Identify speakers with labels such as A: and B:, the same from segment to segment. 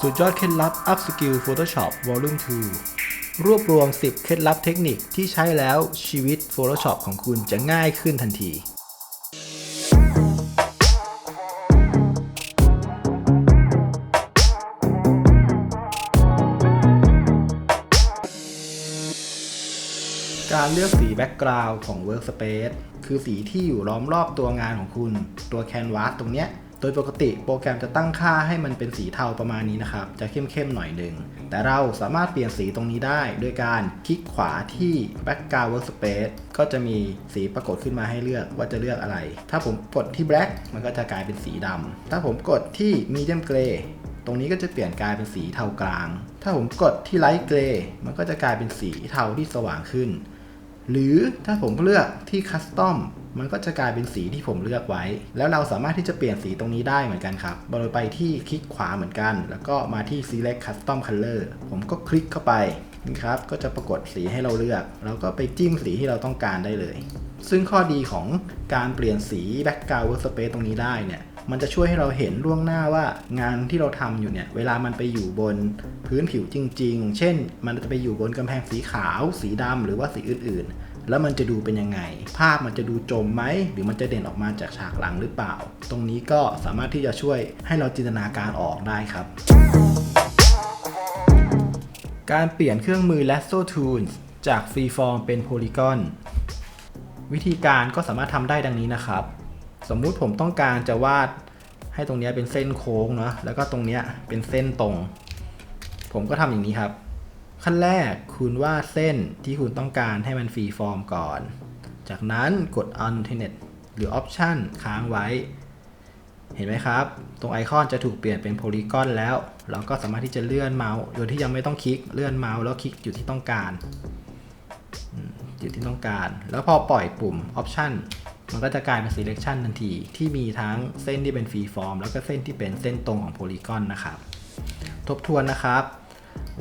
A: สุดยอดเคล็ดลับ Up Skill Photoshop Volume 2 รวบรวม 10 เคล็ดลับเทคนิคที่ใช้แล้วชีวิต Photoshop ของคุณจะง่ายขึ้นทันทีการเลือกสีแบ็กกราวด์ของ Workspace คือสีที่อยู่ล้อมรอบตัวงานของคุณ ตัวแคนวาสตรงเนี้ย โดยปกติโปรแกรมจะตั้งค่าให้มันเป็นสีเทาประมาณนี้นะครับ จะเข้มๆหน่อยหนึ่ง แต่เราสามารถเปลี่ยนสีตรงนี้ได้ ด้วยการคลิกขวาที่ Background Workspace ก็จะมีสีปรากฏขึ้นมาให้เลือกว่าจะเลือกอะไร ถ้าผมกดที่ Black มันก็จะกลายเป็นสีดำ ถ้าผมกดที่ Medium Gray ตรงนี้ก็จะเปลี่ยนกลายเป็นสีเทากลาง ถ้าผมกดที่ Light Gray มันก็จะกลายเป็นสีเทาที่สว่างขึ้น หรือถ้าผมเลือกที่ Custom มันก็จะกลายเป็นสีที่ผมเลือกไว้ แล้วเราสามารถที่จะเปลี่ยนสีตรงนี้ได้เหมือนกันครับโดยไปที่คลิกขวาเหมือนกัน แล้วก็มาที่ Select Custom Color ผมก็คลิกเข้าไปนี่ครับก็จะปรากฏสีให้เราเลือกเราก็ไปจิ้มสีที่เราต้องการได้เลย ซึ่งข้อดีของการเปลี่ยนสี Background Workspace ตรงนี้ได้เนี่ยมันจะช่วยให้เราเห็นล่วงหน้าว่างานที่เราทำอยู่เนี่ย เวลามันไปอยู่บนพื้นผิวจริง ๆ เช่น มันจะไปอยู่บนกำแพงสีขาว สีดำหรือว่าสีอื่นๆ แล้วมันจะดูเป็นยังไง ภาพมันจะดูจมไหม หรือมันจะเด่นออกมาจากฉากหลังหรือเปล่า ตรงนี้ก็สามารถที่จะช่วยให้เราจินตนาการออกได้ครับ การเปลี่ยนเครื่องมือ Lasso Tools จาก Freeform เป็น Polygon วิธีการก็สามารถทำได้ดังนี้นะครับ สมมุติผมต้องการจะวาดให้ตรงนี้เป็นเส้นโค้งเนาะแล้วก็ตรงนี้เป็นเส้นตรง ผมก็ทำอย่างนี้ครับ ขั้นแรกคุณวาดเส้นที่คุณต้องการให้มันฟรีฟอร์มก่อน จากนั้นกด Alternate หรือ Option ค้างไว้ เห็นไหมครับ ตรงไอคอนจะถูกเปลี่ยนเป็นโพลีกอนแล้ว เราก็สามารถที่จะเลื่อนเมาส์โดยที่ยังไม่ต้องคลิกเลื่อนเมาส์แล้วคลิกจุดที่ต้องการอืมจุดที่ต้องการ แล้วพอปล่อยปุ่ม Option มันก็จะกลายเป็น Selection ทันทีที่มีทั้งเส้นที่เป็นฟรีฟอร์มแล้วก็เส้นที่เป็นเส้นตรงของโพลีกอนนะครับ ทบทวนนะครับ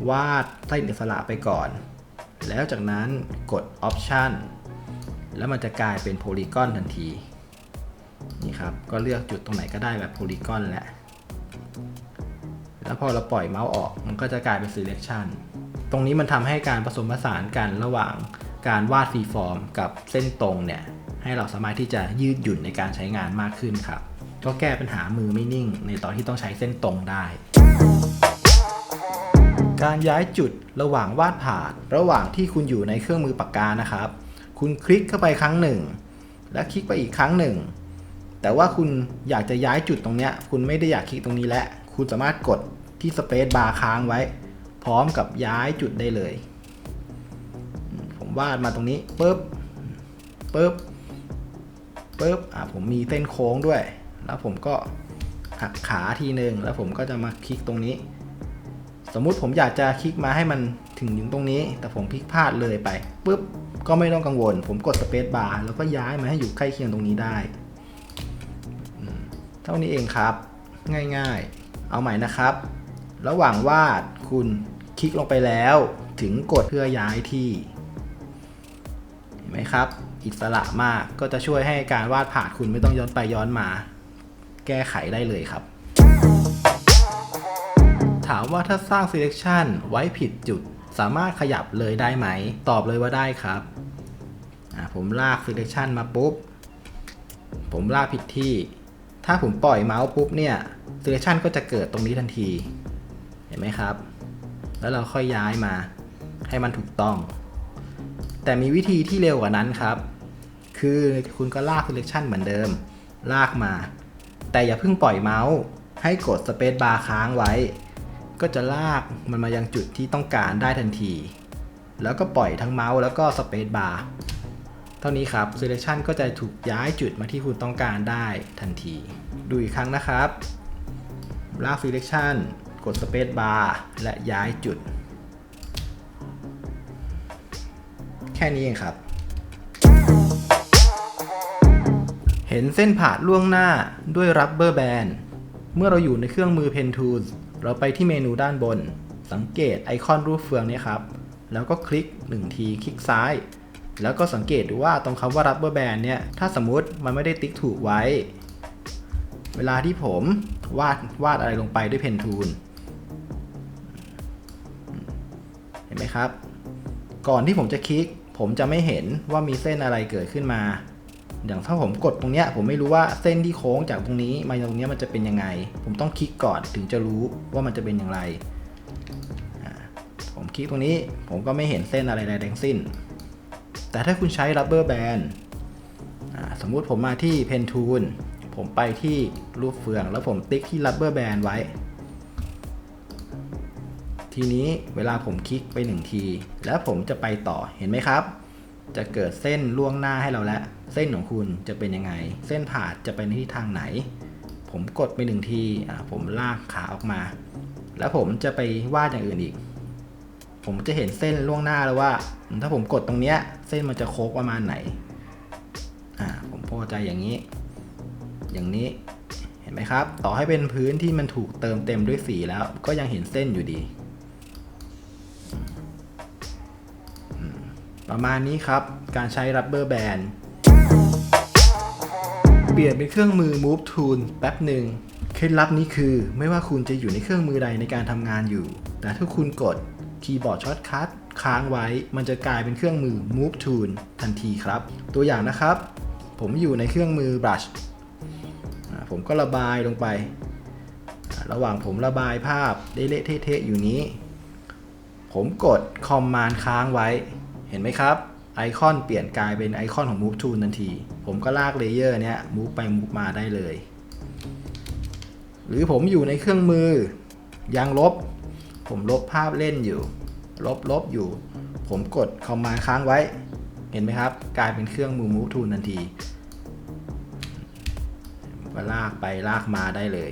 A: วาดเส้อิสระไปก่อน แล้วจากนั้นกด Option แล้วมันจะกลายเป็นโพลีกอนทันที นี่ครับ ก็เลือกจุดตรงไหนก็ได้แบบโพลีกอนแล้วแล้วพอเราปล่อยเมาส์ออก มันก็จะกลายเป็น selection ตรงนี้มันทำให้การผสมผสานกันระหว่างการวาดฟรีฟอร์มกับเส้นตรงเนี่ย ให้เราสามารถที่จะยืดหยุ่นในการใช้งานมากขึ้นครับ ก็แก้ปัญหามือไม่นิ่งในตอนที่ต้องใช้เส้นตรงได้ การย้ายจุดระหว่างวาดผ่าน ระหว่างที่คุณอยู่ในเครื่องมือปากกานะครับ คุณคลิกเข้าไปครั้งหนึ่ง และคลิกไปอีกครั้งหนึ่ง แต่ว่าคุณอยากจะย้ายจุดตรงเนี้ย คุณไม่ได้อยากคลิกตรงนี้แล้วคุณสามารถกดที่สเปซบาร์ค้างไว้ พร้อมกับย้ายจุดได้เลย ผมวาดมาตรงนี้ปุ๊บปุ๊บปุ๊บอะผมมีเส้นโค้งด้วย แล้วผมก็หักขาทีหนึ่งแล้วผมก็จะมาคลิกตรงนี้ สมมุติผมอยากจะคลิกมาให้มันถึงถึงตรงนี้ แต่ผมพลิกพลาดเลยไปปุ๊บก็ไม่ต้องกังวล ผมกดสเปซบาร์แล้วก็ย้ายมาให้อยู่ใกล้เคียงตรงนี้ได้เท่านี้เองครับ ง่ายๆ เอาใหม่นะครับ ระหว่างวาดคุณคลิกลงไปแล้ว ถึงกดเพื่อย้ายที่ เห็นไหมครับ อิสระมากก็จะช่วยให้การวาดผ่านคุณไม่ต้องย้อนไปย้อนมา แก้ไขได้เลยครับ ถามว่าถ้าสร้าง selection ไว้ผิดจุด สามารถขยับเลยได้ไหม ตอบเลยว่าได้ครับ ผมลาก selection มาปุ๊บ ผมลากผิดที่ ถ้าผมปล่อยเมาส์ปุ๊บเนี่ย selection ก็จะเกิดตรงนี้ทันที เห็นไหมครับ แล้วเราค่อยย้ายมาให้มันถูกต้อง แต่มีวิธีที่เร็วกว่านั้นครับ คือคุณก็ลาก selection เหมือนเดิม ลากมา แต่อย่าเพิ่งปล่อยเมาส์ให้กด space bar ค้างไว้ ก็จะลากมันมายังจุดที่ต้องการได้ทันที แล้วก็ปล่อยทั้งเมาส์แล้วก็ space bar เท่านี้ครับ selection ก็จะถูกย้ายจุดมาที่คุณต้องการได้ทันที ดูอีกครั้งนะครับ ลาก selection กด space bar และย้ายจุด แค่นี้เองครับ เห็นเส้นผ่าล่วงหน้าด้วย rubber band เมื่อเราอยู่ในเครื่องมือ Pen Tools เราไปที่เมนูด้านบน สังเกตไอคอนรูปเฟืองนี้ครับ แล้วก็คลิก 1 ที คลิกซ้าย แล้วก็สังเกตดูว่าตรงคำว่า rubber band เนี่ย ถ้าสมมติมันไม่ได้ติ๊กถูกไว้ เวลาที่ผมวาดวาดอะไรลงไปด้วยเพนทูล เห็นไหมครับ ก่อนที่ผมจะคลิก ผมจะไม่เห็นว่ามีเส้นอะไรเกิดขึ้นมา อย่างถ้าผมกดตรงเนี้ยผมไม่รู้ว่าเส้นที่โค้งจากตรงนี้มาตรงนี้มันจะเป็นยังไง ผมต้องคลิกก่อนถึงจะรู้ว่ามันจะเป็นอย่างไร ผมคลิกตรงนี้ผมก็ไม่เห็นเส้นอะไรใดทั้งสิ้น แต่ถ้าคุณใช้ rubber band อ่าสมมุติผมมาที่ pen tool ผมไปที่รูปเฟือง แล้วผมติ๊กที่ rubber band ไว้ ทีนี้เวลาผมคลิกไปหนึ่งที แล้วผมจะไปต่อเห็นไหมครับ จะเกิดเส้นล่วงหน้าให้เราแล้ว เส้นของคุณจะเป็นยังไง เส้นผ่าจะไปในทิศทางไหน ผมกดไปหนึ่งทีผมลากขาออกมา แล้วผมจะไปวาดอย่างอื่นอีก ผมจะเห็นเส้นล่วงหน้าแล้วว่า ถ้าผมกดตรงเนี้ยเส้นมันจะโค้งประมาณไหนอ่าผมพอใจอย่างนี้ อย่างนี้เห็นไหมครับ ต่อให้เป็นพื้นที่มันถูกเติมเต็มด้วยสีแล้ว ก็ยังเห็นเส้นอยู่ดีประมาณนี้ครับ การใช้ rubber band เเปลี่ยนเป็นเครื่องมือ move tool แป๊บหนึ่งเคล็ดลับนี้คือ ไม่ว่าคุณจะอยู่ในเครื่องมือใดในการทำงานอยู่ แต่ถ้าคุณกดคีย์บอร์ดช็อตคัทค้างไว้ มันจะกลายเป็นเครื่องมือ move tool ทันทีครับ ตัวอย่างนะครับ ผมอยู่ในเครื่องมือ brush ผมก็ระบายลงไประหว่างผมระบายภาพได้เละเทะอยู่นี้ ผมกดคอมมานด์ค้างไว้ เห็นไหมครับ ไอคอนเปลี่ยนกลายเป็นไอคอนของ Move Tool ทันที ผมก็ลากเลเยอร์เนี้ย move ไป move มาได้เลย หรือผมอยู่ในเครื่องมือยางลบ ผมลบภาพเล่นอยู่ ลบลบอยู่ ผมกดคอมมาค้างไว้ เห็นไหมครับ กลายเป็นเครื่องมือ Move Tool ทันทีก็ลากไปลากมาได้เลย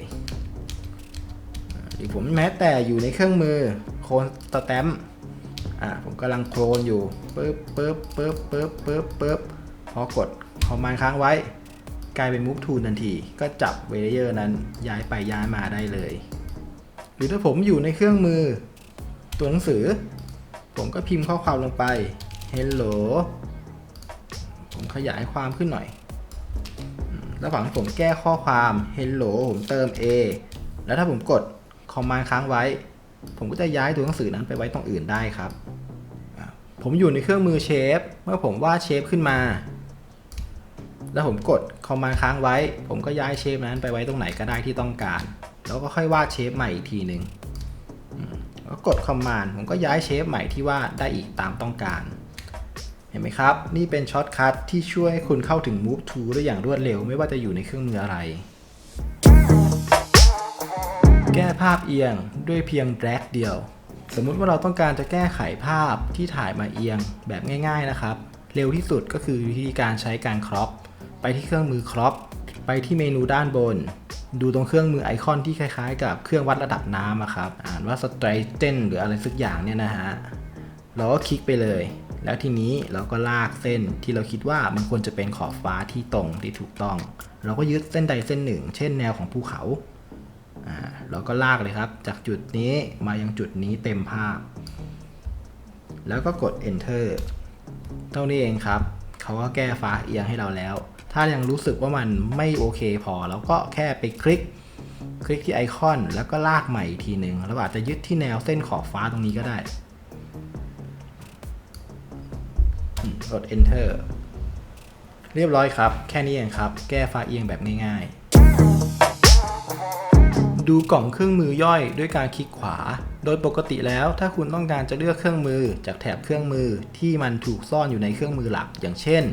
A: หรือผมแม้แต่อยู่ในเครื่องมือโคนสแตมป์ อ่าผมกำลังโคลนอยู่ปึ๊บปึ๊บปึ๊บปึ๊บปึ๊บปึ๊บพอกดคอมมานด์ค้างไว้ กลายเป็น move to ทันที ก็จับเวเยอร์นั้นย้ายไปย้ายมาได้เลย หรือถ้าผมอยู่ในเครื่องมือ ตัวหนังสือ ผมก็พิมพ์ข้อความลงไป hello ผมขยายความขึ้นหน่อยอืมระหว่างผมแก้ข้อความ hello ผมเติม a แล้วถ้าผมกดคอมมานด์ค้างไว้ ผมก็จะย้ายตัวหนังสือนั้นไปไว้ตรงอื่นได้ครับ ผมอยู่ในเครื่องมือเชฟ เมื่อผมวาดเชฟขึ้นมา แล้วผมกดคอมมานด์ค้างไว้ ผมก็ย้ายเชฟนั้นไปไว้ตรงไหนก็ได้ที่ต้องการ แล้วก็ค่อยวาดเชฟใหม่อีกทีหนึ่งอืมแล้วกดคอมมานด์ผมก็ย้ายเชฟใหม่ที่วาดได้อีกตามต้องการ เห็นไหมครับ นี่เป็นช็อตคัทที่ช่วยให้คุณเข้าถึง Move to ได้อย่างรวดเร็ว ไม่ว่าจะอยู่ในเครื่องมืออะไร แก้ภาพเอียงด้วยเพียง drag เดียว สมมุติว่าเราต้องการจะแก้ไขภาพที่ถ่ายมาเอียงแบบง่าย ๆนะครับ เร็วที่สุดก็คือวิธีการใช้การ crop ไปที่เครื่องมือ crop ไปที่เมนูด้านบน ดูตรงเครื่องมือไอคอนที่คล้ายๆ กับเครื่องวัดระดับน้ำครับ อ่านว่า Stryten หรืออะไรสักอย่างเนี่ยนะฮะเราก็คลิกไปเลย แล้วทีนี้เราก็ลากเส้นที่เราคิดว่ามันควรจะเป็นขอบฟ้าที่ตรงที่ถูกต้อง เราก็ยึดเส้นใดเส้นหนึ่ง เช่นแนวของภูเขา อ่าเราก็ลากเลยครับ จากจุดนี้มายังจุดนี้เต็มภาพ แล้วก็กด enter เท่านี้เองครับ เขาก็แก้ฟ้าเอียงให้เราแล้ว ถ้ายังรู้สึกว่ามันไม่โอเคพอเราก็แค่ไปคลิก คลิกที่ไอคอน แล้วก็ลากใหม่อีกทีหนึ่งเราอาจจะยึดที่แนวเส้นขอบฟ้าตรงนี้ก็ได้ กด enter เรียบร้อยครับ แค่นี้เองครับ แก้ฟ้าเอียงแบบง่ายๆ ดูกล่องเครื่องมือย่อยด้วยการคลิกขวา โดยปกติแล้วถ้าคุณต้องการจะเลือกเครื่องมือจากแถบเครื่องมือที่มันถูกซ่อนอยู่ในเครื่องมือหลัก อย่างเช่น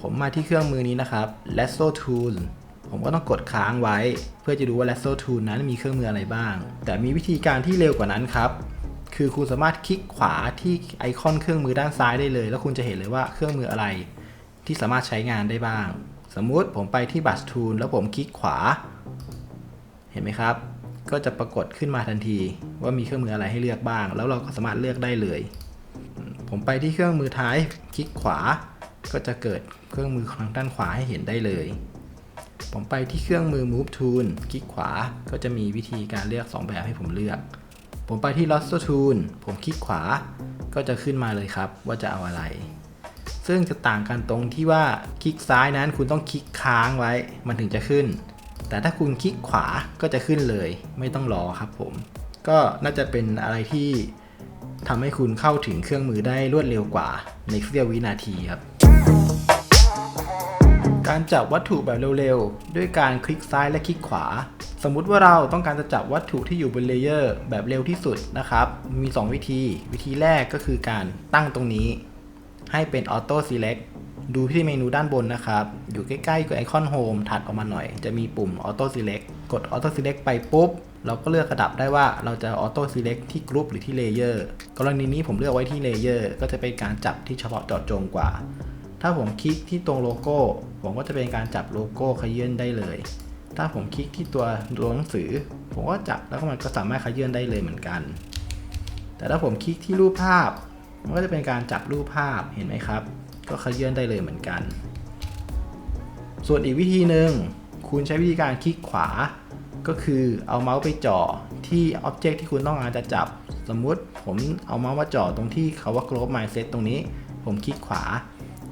A: ผมมาที่เครื่องมือนี้นะครับ Lasso Tool ผมก็ต้องกดค้างไว้ เพื่อจะดูว่า Lasso Tool นั้นมีเครื่องมืออะไรบ้าง แต่มีวิธีการที่เร็วกว่านั้นครับ คือคุณสามารถคลิกขวาที่ไอคอนเครื่องมือด้านซ้ายได้เลย แล้วคุณจะเห็นเลยว่าเครื่องมืออะไร ที่สามารถใช้งานได้บ้าง สมมุติผมไปที่ Brush Tool แล้วผมคลิกขวา เห็นไหมครับ ก็จะปรากฏขึ้นมาทันที ว่ามีเครื่องมืออะไรให้เลือกบ้าง แล้วเราก็สามารถเลือกได้เลย ผมไปที่เครื่องมือท้ายคลิกขวา ก็จะเกิดเครื่องมือทางด้านขวาให้เห็นได้เลย ผมไปที่เครื่องมือ Move Tool คลิกขวา ก็จะมีวิธีการเลือก 2 แบบให้ผมเลือก ผมไปที่ Lasso Tool ผมคลิกขวา ก็จะขึ้นมาเลยครับ ว่าจะเอาอะไรซึ่งจะต่างกันตรงที่ว่าคลิกซ้ายนั้นคุณต้องคลิกค้างไว้ มันถึงจะขึ้น แต่ถ้าคุณคลิกขวาก็จะขึ้นเลย ไม่ต้องรอครับผม ก็น่าจะเป็นอะไรที่ทำให้คุณเข้าถึงเครื่องมือได้รวดเร็วกว่าในเสี้ยววินาทีครับ การจับวัตถุแบบเร็วๆ ด้วยการคลิกซ้ายและคลิกขวา สมมุติว่าเราต้องการจะจับวัตถุที่อยู่บนเลเยอร์แบบเร็วที่สุดนะครับ มี 2 วิธี วิธีแรกก็คือการตั้งตรงนี้ ให้เป็น Auto Select ดูที่เมนูด้านบนนะครับ อยู่ใกล้ๆกับไอคอน Home ถัดออกมาหน่อย จะมีปุ่ม Auto Select กด Auto Select ไปปุ๊บ เราก็เลือกระดับได้ว่าเราจะ Auto Select ที่กรุ๊ปหรือที่ Layer กรณีนี้ผมเลือกไว้ที่ Layer ก็จะเป็นการจับที่เฉพาะเจาะจงกว่า ถ้าผมคลิกที่ตรงโลโก้ ผมก็จะเป็นการจับโลโก้ขยื่นได้เลย ถ้าผมคลิกที่ตัวตัวหนังสือ ผมก็จับแล้วก็มันก็สามารถขยื่นได้เลยเหมือนกัน แต่ถ้าผมคลิกที่รูปภาพ มันก็จะเป็นการจับรูปภาพเห็นไหมครับ ก็ขยื่นได้เลยเหมือนกัน ส่วนอีกวิธีหนึ่งคุณใช้วิธีการคลิกขวา ก็คือเอาเมาส์ไปจ่อที่อ็อบเจกต์ที่คุณต้องการจะจับ สมมุติผมเอาเมาส์มาจ่อตรงที่เขาว่า Growth Mindset ตรงนี้ ผมคลิกขวา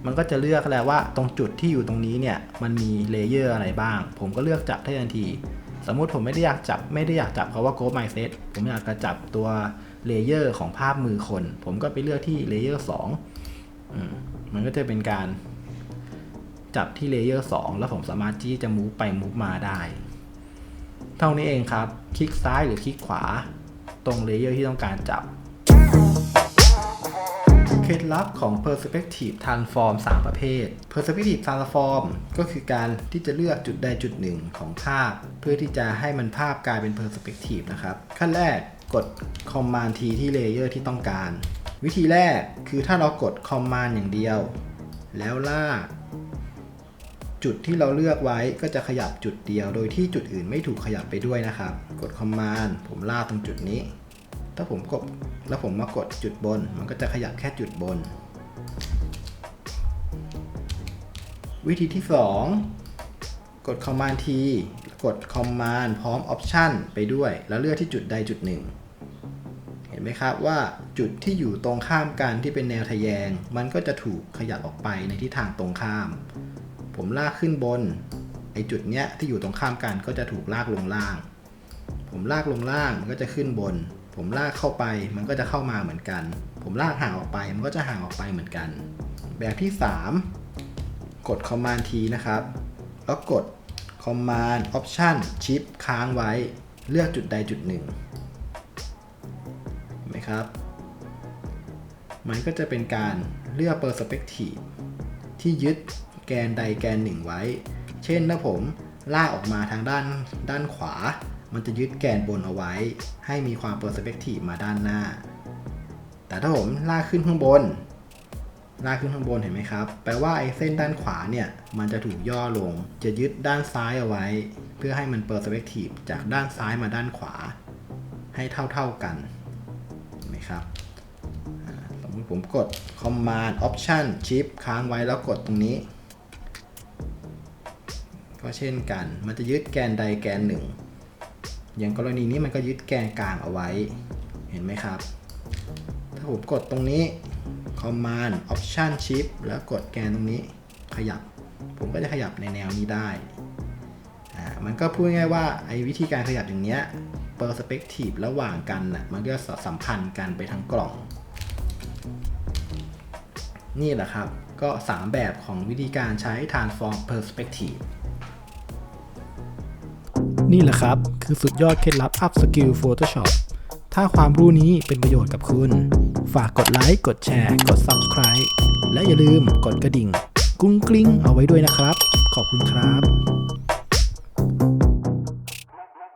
A: มันก็จะเลือกแล้วว่าตรงจุดที่อยู่ตรงนี้เนี่ยมันมีเลเยอร์อะไรบ้าง ผมก็เลือกจับได้ทันที สมมุติผมไม่ได้อยากจับไม่ได้อยากจับเขาว่า Growth Mindset ผมอยากจะจับตัวเลเยอร์ของภาพมือคน ผมก็ไปเลือกที่เลเยอร์2อืม มันก็จะเป็นการจับที่เลเยอร์2แล้วผมสามารถที่จะมูฟไปมูฟมาได้ เท่านี้เองครับ คลิกซ้ายหรือคลิกขวา ตรงเลเยอร์ที่ต้องการจับ เคล็ดลับของ Perspective Transform 3 ประเภท Perspective Transform ก็คือการที่จะเลือกจุดใดจุดหนึ่งของภาพ เพื่อที่จะให้มันภาพกลายเป็น Perspective นะครับ ขั้นแรกกด Command T ที่เลเยอร์ที่ต้องการ วิธีแรกคือถ้าเรากด Command อย่างเดียว แล้วลากจุดที่เราเลือกไว้ก็จะขยับจุดเดียว โดยที่จุดอื่นไม่ถูกขยับไปด้วยนะครับ กด Command ผมลากตรงจุดนี้ ถ้าผมกดแล้วผมมากดจุดบน มันก็จะขยับแค่จุดบน วิธีที่ 2 กด Command T กด Command พร้อม Option ไปด้วย แล้วเลือกที่จุดใดจุดหนึ่ง นไหมครับว่าจุดที่อยู่ตรงข้ามกันที่เป็นแนวทะแยง มันก็จะถูกขยับออกไปในทิศทางตรงข้าม ผมลากขึ้นบนไอจุดเนี้ยที่อยู่ตรงข้ามกันก็จะถูกลากลงล่าง ผมลากลงล่างมันก็จะขึ้นบน ผมลากเข้าไปมันก็จะเข้ามาเหมือนกัน ผมลากห่างออกไปมันก็จะห่างออกไปเหมือนกัน แบบที่ 3 กด Command T นะครับ แล้วกด Command Option Shift ค้างไว้เลือกจุดใดจุดหนึ่ง ครับ มันก็จะเป็นการเลือก Perspective ที่ยึดแกนใดแกนหนึ่งไว้ เช่นถ้าผมลากออกมาทางด้านด้านขวา มันจะยึดแกนบนเอาไว้ ให้มีความ perspective มาด้านหน้า แต่ถ้าผมลากขึ้นข้างบน ลากขึ้นข้างบนเห็นไหมครับ แปลว่าไอ้เส้นด้านขวาเนี่ย มันจะถูกย่อลง จะยึดด้านซ้ายเอาไว้ เพื่อให้มัน perspective จากด้านซ้ายมาด้านขวา ให้เท่าๆกัน นไหมครับสมมติผมกด command option shift ค้างไว้แล้วกดตรงนี้ ก็เช่นกัน มันจะยึดแกนใดแกนหนึ่ง อย่างกรณีนี้มันก็ยึดแกนกลางเอาไว้ เห็นไหมครับ ถ้าผมกดตรงนี้ command option shift แล้วกดแกนตรงนี้ขยับ ผมก็จะขยับในแนวนี้ได้ มันก็พูดง่ายว่าไอ้วิธีการขยับอย่างเนี้ย perspective ระหว่างกันน่ะมันก็สัมพันธ์กันไปทั้งกล่อง นี่แหละครับ ก็ 3 แบบของวิธีการใช้ transform perspective นี่แหละครับ คือสุดยอดเคล็ดลับ up skill Photoshop ถ้าความรู้นี้เป็นประโยชน์กับคุณ ฝากกดไลค์ กดแชร์ กด Subscribe และอย่าลืมกดกระดิ่ง กุ้งกลิ้งเอาไว้ด้วยนะครับ ขอบคุณครับ